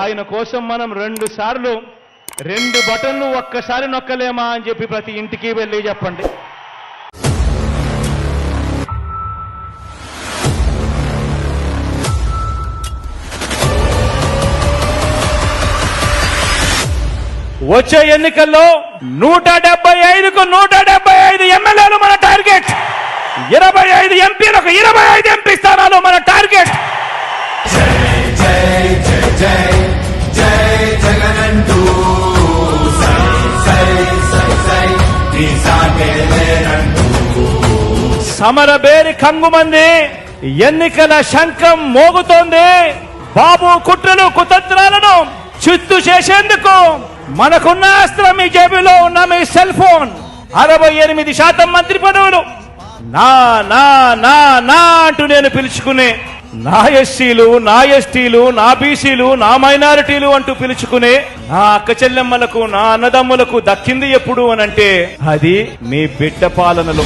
ఆయన కోసం మనం రెండు సార్లు రెండు బటన్లు ఒక్కసారి నొక్కలేమా అని చెప్పి ప్రతి ఇంటికి వెళ్ళి చెప్పండి. వచ్చే ఎన్నికల్లో నూట డెబ్బై ఐదుకు నూట డెబ్బై ఐదు ఎమ్మెల్యేలు మన టార్గెట్. ఇరవై ఐదు ఎంపీలకు ఇరవై ఐదు ఎంపీ స్థానాలు మన టార్గెట్. సమరబేరి కంగుమంది ఎన్నికల శంఖం మోగుతోంది. బాబు కుట్రలు కుతంత్రాలను చిత్తు చేసేందుకు మనకున్న అస్త్రం మీ జేబులో ఉన్న మీ సెల్ ఫోన్. అరవై ఎనిమిది శాతం మంత్రి పదవులు. నా నా నా నా అంటూ నేను పిలుచుకునే నా ఎస్సీలు నా ఎస్టీలు నా బీసీలు నా మైనారిటీలు అంటూ పిలుచుకునే నా అక్క చెల్లెమ్మలకు నా అన్నదమ్ములకు దక్కింది ఎప్పుడు అనంటే అది మీ బిడ్డ పాలనలో.